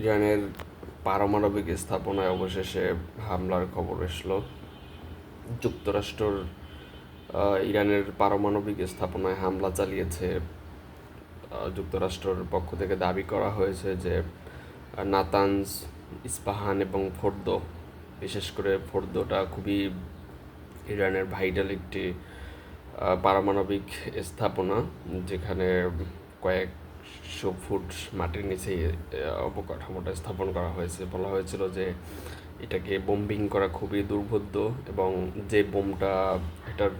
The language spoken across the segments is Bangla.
ইরানের পারমাণবিক স্থাপনায় অবশেষে হামলার খবর এসলো। যুক্তরাষ্ট্রর ইরানের পারমাণবিক স্থাপনায় হামলা চালিয়েছে যুক্তরাষ্ট্রের পক্ষ থেকে দাবি করা হয়েছে যে নাতানস ইস্পাহান এবং ফোর্দো, বিশেষ করে ফোর্দোটা খুবই ইরানের ভাইটাল একটি পারমাণবিক স্থাপনা, যেখানে কয়েকশো ফুট মাটির নিচে অবকাঠামোটা স্থাপন করা হয়েছে। বলা হয়েছিল যে এটাকে বোম্বিং করা খুবই দুর্বোধ্য এবং যে বোমটা এটার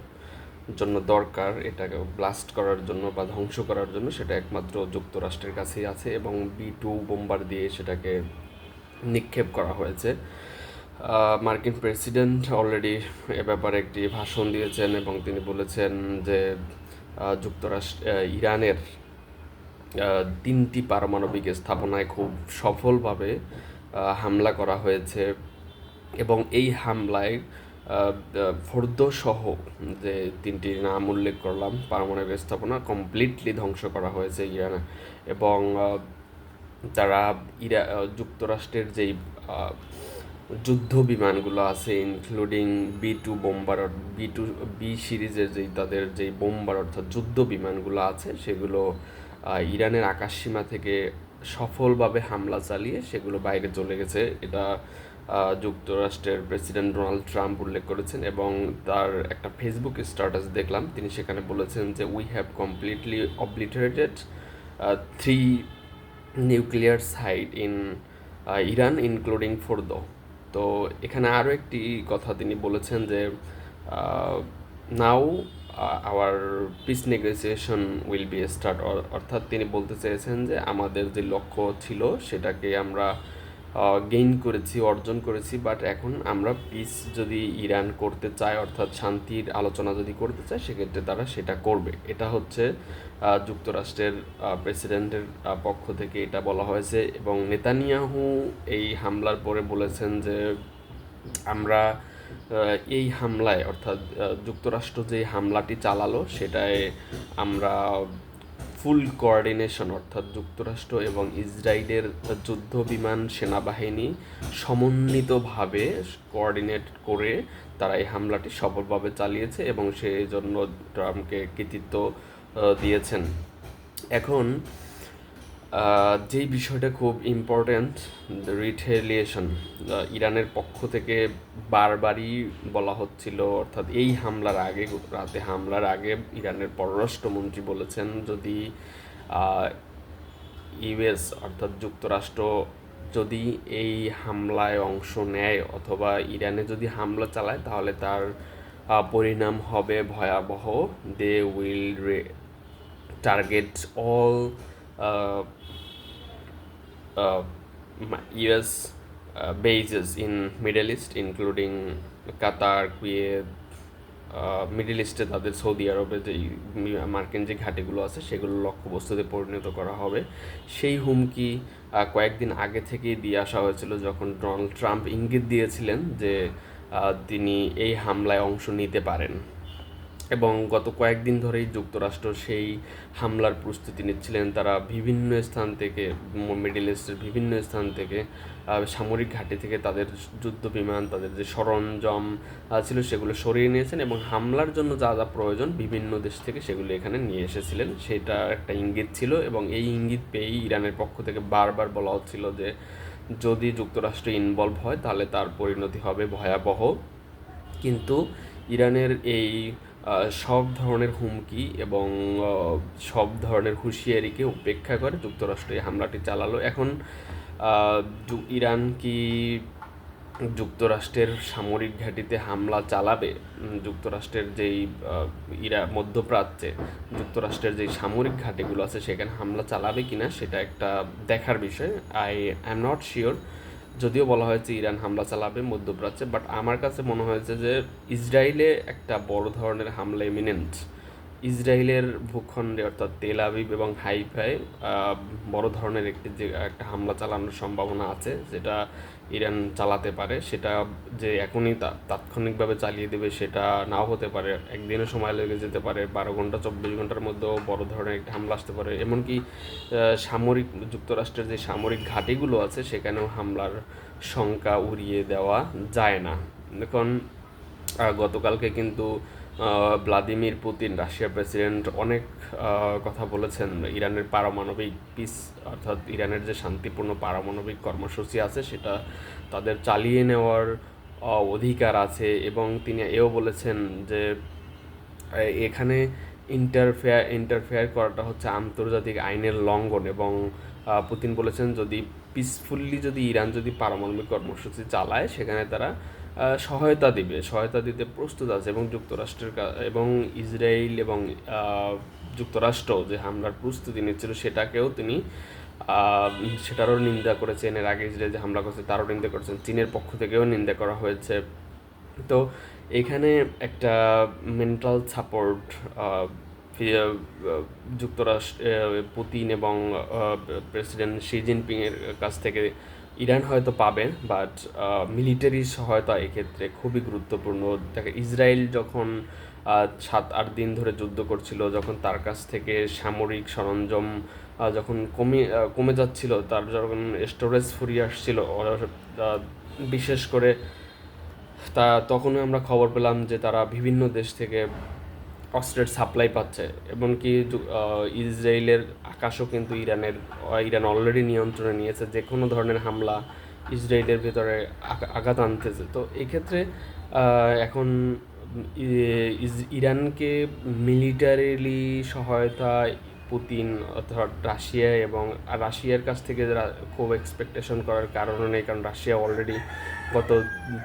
জন্য দরকার, এটাকে ব্লাস্ট করার জন্য বা ধ্বংস করার জন্য সেটা একমাত্র যুক্তরাষ্ট্রের কাছেই আছে এবং বি টু বোম্বার দিয়ে সেটাকে নিক্ষেপ করা হয়েছে। মার্কিন প্রেসিডেন্ট অলরেডি এ ব্যাপারে একটি ভাষণ দিয়েছেন এবং তিনি বলেছেন যে যুক্তরাষ্ট্র ইরানের তিনটি পারমাণবিক স্থাপনায় খুব সফলভাবে হামলা করা হয়েছে এবং এই হামলায় ফোর্দ সহ যে তিনটি নাম উল্লেখ করলাম, পারমাণবিক স্থাপনা কমপ্লিটলি ধ্বংস করা হয়েছে ইরানে এবং তারা ইরা যুক্তরাষ্ট্রের যেই যুদ্ধ বিমানগুলো আছে including B two bomber, B two, B সিরিজের যেই তাদের যেই বোম্বার অর্থাৎ যুদ্ধ বিমানগুলো আছে, সেগুলো ইরানের আকাশসীমা থেকে সফলভাবে হামলা চালিয়ে সেগুলো বাইরে চলে গেছে। এটা যুক্তরাষ্ট্রের প্রেসিডেন্ট ডোনাল্ড ট্রাম্প উল্লেখ করেছেন এবং তার একটা ফেসবুক স্ট্যাটাস দেখলাম। তিনি সেখানে বলেছেন যে we have completely obliterated three nuclear site in Iran including Fordow তো এখানে আরও একটি কথা তিনি বলেছেন যে now our peace negotiation will be start অর্থাৎ তিনি বলতে চেয়েছেন যে আমাদের যে লক্ষ্য ছিল সেটাকে আমরা গেইন করেছি, অর্জন করেছি বাট এখন আমরা পিস যদি ইরান করতে চায়, অর্থাৎ শান্তির আলোচনা যদি করতে চায়, সেক্ষেত্রে তারা সেটা করবে। এটা হচ্ছে যুক্তরাষ্ট্রের প্রেসিডেন্টের পক্ষ থেকে এটা বলা হয়েছে এবং নেতানিয়াহু এই হামলার পরে বলেছেন যে আমরা এই হামলায়, অর্থাৎ যুক্তরাষ্ট্র যে হামলাটি চালালো, সেটায় আমরা ফুল কোঅর্ডিনেশন অর্থাৎ যুক্তরাষ্ট্র এবং ইসরায়েলের যুদ্ধ বিমান সেনাবাহিনী সমন্বিতভাবে কোঅর্ডিনেট করে তারা এই হামলাটি সফলভাবে চালিয়েছে এবং সেই জন্য ট্রাম্পকে কৃতিত্ব দিয়েছেন। এখন যেই বিষয়টা খুব ইম্পর্ট্যান্ট রিটেলিয়েশন ইরানের পক্ষ থেকে বারবারই বলা হচ্ছিল, অর্থাৎ এই হামলার আগে, রাতে হামলার আগে ইরানের পররাষ্ট্রমন্ত্রী বলেছেন যদি ইউএস অর্থাৎ যুক্তরাষ্ট্র যদি এই হামলায় অংশ নেয় অথবা ইরানে যদি হামলা চালায়, তাহলে তার পরিণাম হবে ভয়াবহ। They will target all US uh, bases in Middle East, including Qatar, Kuwait, Middle ইস্টে তাদের সৌদি আরবে যে মার্কিন যে ঘাটিগুলো আছে সেগুলো লক্ষ্যবস্তুতে পরিণত করা হবে। সেই হুমকি কয়েকদিন আগে থেকেই দিয়ে আসা হয়েছিল যখন ডোনাল্ড ট্রাম্প ইঙ্গিত দিয়েছিলেন যে তিনি এই হামলায় অংশ নিতে পারেন। এবং গত কয়েকদিন ধরেই যুক্তরাষ্ট্র সেই হামলার প্রস্তুতি নিচ্ছিলেন। তারা বিভিন্ন স্থান থেকে, মিডিল ইস্টের বিভিন্ন স্থান থেকে সামরিক ঘাঁটি থেকে তাদের যুদ্ধ বিমান, তাদের যে সরঞ্জাম ছিল সেগুলো সরিয়ে নিয়েছেন এবং হামলার জন্য যা যা প্রয়োজন বিভিন্ন দেশ থেকে সেগুলো এখানে নিয়ে এসেছিলেন। সেটা একটা ইঙ্গিত ছিল এবং এই ইঙ্গিত পেয়েই ইরানের পক্ষ থেকে বারবার বলা হচ্ছিল যে, যদি যুক্তরাষ্ট্র ইনভলভ হয় তাহলে তার পরিণতি হবে ভয়াবহ। কিন্তু ইরানের এই সব ধরনের হুমকি এবং সব ধরনের হুঁশিয়ারিকে উপেক্ষা করে যুক্তরাষ্ট্র এই হামলাটি চালালো। এখন ইরান কি যুক্তরাষ্ট্রের সামরিক ঘাঁটিতে হামলা চালাবে? যুক্তরাষ্ট্রের যেই ইরা, মধ্যপ্রাচ্যে যুক্তরাষ্ট্রের যেই সামরিক ঘাঁটিগুলো আছে, সেখানে হামলা চালাবে কিনা সেটা একটা দেখার বিষয়। I am not sure. যদিও বলা হয়েছে ইরান হামলা চালাবে মধ্যপ্রাচ্যে বাট আমার কাছে মনে হয়েছে যে ইসরায়েলে একটা বড় ধরনের হামলা ইমিনেন্ট ইসরায়েলের ভূখণ্ডে, অর্থাৎ তেল আবিব এবং হাইফায় বড় ধরনের একটি যে, একটা হামলা চালানোর সম্ভাবনা আছে, যেটা ইরান চালাতে পারে। সেটা যে এখনই তাৎক্ষণিকভাবে চালিয়ে দেবে, সেটা নাও হতে পারে। একদিনও সময় লেগে যেতে পারে। বারো ঘণ্টা, চব্বিশ ঘণ্টার মধ্যেও বড় ধরনের একটা হামলা আসতে পারে। এমনকি সামরিক, যুক্তরাষ্ট্রের যে সামরিক ঘাঁটিগুলো আছে, সেখানেও হামলার শঙ্কা উড়িয়ে দেওয়া যায় না। এখন গতকালকে কিন্তু ভ্লাদিমির পুতিন, রাশিয়ার প্রেসিডেন্ট, অনেক কথা বলেছেন ইরানের পারমাণবিক পিস অর্থাৎ ইরানের যে শান্তিপূর্ণ পারমাণবিক কর্মসূচি আছে, সেটা তাদের চালিয়ে নেওয়ার অধিকার আছে এবং তিনি এও বলেছেন যে এখানে ইন্টারফেয়ার ইন্টারফেয়ার করাটা হচ্ছে আন্তর্জাতিক আইনের লঙ্ঘন এবং পুতিন বলেছেন যদি পিসফুল্লি যদি ইরান যদি পারমাণবিক কর্মসূচি চালায়, সেখানে তারা সহায়তা দিবে, সহায়তা দিতে প্রস্তুত আছে এবং যুক্তরাষ্ট্রের এবং ইসরায়েল এবং যুক্তরাষ্ট্র যে হামলার প্রস্তুতি নিচ্ছিল সেটাকেও তিনি সেটারও নিন্দা করেছেন। এর আগে ইসরায়েল যে হামলা করছে তারও নিন্দা করেছেন। চীনের পক্ষ থেকেও নিন্দা করা হয়েছে। তো এখানে একটা মেন্টাল সাপোর্ট যুক্তরাষ্ট্র পুতিন এবং প্রেসিডেন্ট শি জিনপিংয়ের কাছ থেকে ইরান হয়তো পাবেন বাট মিলিটারি সহায়তা এক্ষেত্রে খুবই গুরুত্বপূর্ণ। দেখে, ইসরায়েল যখন সাত আট দিন ধরে যুদ্ধ করছিল, যখন তার কাছ থেকে সামরিক সরঞ্জাম যখন কমে কমে যাচ্ছিল, তার যখন স্টোরেজ ফুরিয়ে আসছিল বিশেষ করে তা তখনই আমরা খবর পেলাম যে তারা বিভিন্ন দেশ থেকে অস্ত্রের সাপ্লাই পাচ্ছে, এমনকি ইসরায়েলের আকাশও কিন্তু ইরানের, ইরান অলরেডি নিয়ন্ত্রণে নিয়েছে, যে কোনো ধরনের হামলা ইসরায়েলের ভেতরে আঘাত আনতেছে। তো এক্ষেত্রে এখন ইরানকে মিলিটারিলি সহায়তা পুতিন, অর্থাৎ রাশিয়া এবং রাশিয়ার কাছ থেকে খুব এক্সপেকটেশন করার কারণ নেই, কারণ রাশিয়া অলরেডি গত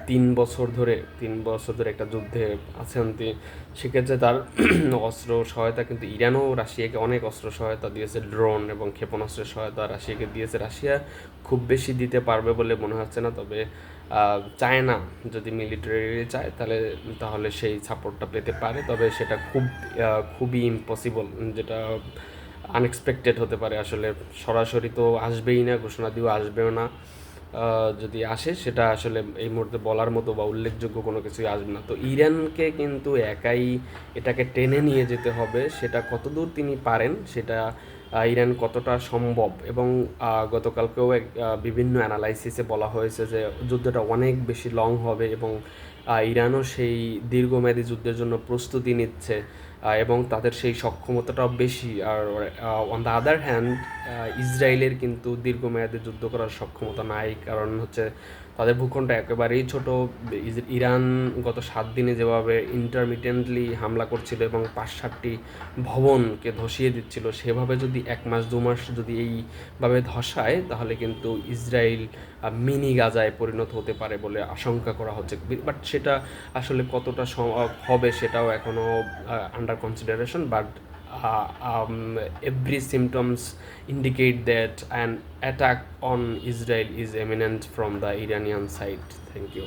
তিন বছর ধরে, তিন বছর ধরে একটা যুদ্ধে আছেন তিনি সেক্ষেত্রে তার অস্ত্র সহায়তা কিন্তু ইরানও রাশিয়াকে অনেক অস্ত্র সহায়তা দিয়েছে ড্রোন এবং ক্ষেপণাস্ত্রের সহায়তা রাশিয়াকে দিয়েছে। রাশিয়া খুব বেশি দিতে পারবে বলে মনে হচ্ছে না, তবে চায় না, যদি মিলিটারি চায়, তাহলে তাহলে সেই সাপোর্টটা পেতে পারে, তবে সেটা খুব খুবই ইম্পসিবল যেটা আনএক্সপেক্টেড হতে পারে। আসলে সরাসরি তো আসবেই না, ঘোষণা দিয়েও আসবেও না। যদি আসে, সেটা আসলে এই মুহূর্তে বলার মতো বা উল্লেখযোগ্য কোনো কিছুই আসবে না। তো ইরানকে কিন্তু একাই এটাকে টেনে নিয়ে যেতে হবে। সেটা কতদূর তিনি পারেন, সেটা ইরান কতটা সম্ভব? এবং গতকালকেও এক বিভিন্ন অ্যানালাইসিসে বলা হয়েছে যে যুদ্ধটা অনেক বেশি লং হবে এবং ইরানও সেই দীর্ঘমেয়াদী যুদ্ধের জন্য প্রস্তুতি নিচ্ছে এবং তাদের সেই সক্ষমতাটাও বেশি। আর অন দ্য আদার হ্যান্ড ইসরায়েলের কিন্তু দীর্ঘমেয়াদী যুদ্ধ করার সক্ষমতা নাই। কারণ হচ্ছে তাদের ভূখণ্ড একেবারেই ছোট। ইরান গত সাত দিনে যেভাবে ইন্টারমিডিয়েন্টলি হামলা করছিল এবং পাঁচ সাতটি ভবনকে ধসিয়ে দিচ্ছিল, সেভাবে যদি এক মাস, দু মাস যদি এইভাবে ধসায়, তাহলে কিন্তু ইসরায়েল মিনি গাজায় পরিণত হতে পারে বলে আশঙ্কা করা হচ্ছে। বাট সেটা আসলে কতটা হবে সেটাও এখনও under consideration but Uh, um, every symptoms indicate that an attack on Israel is imminent from the Iranian side. Thank you.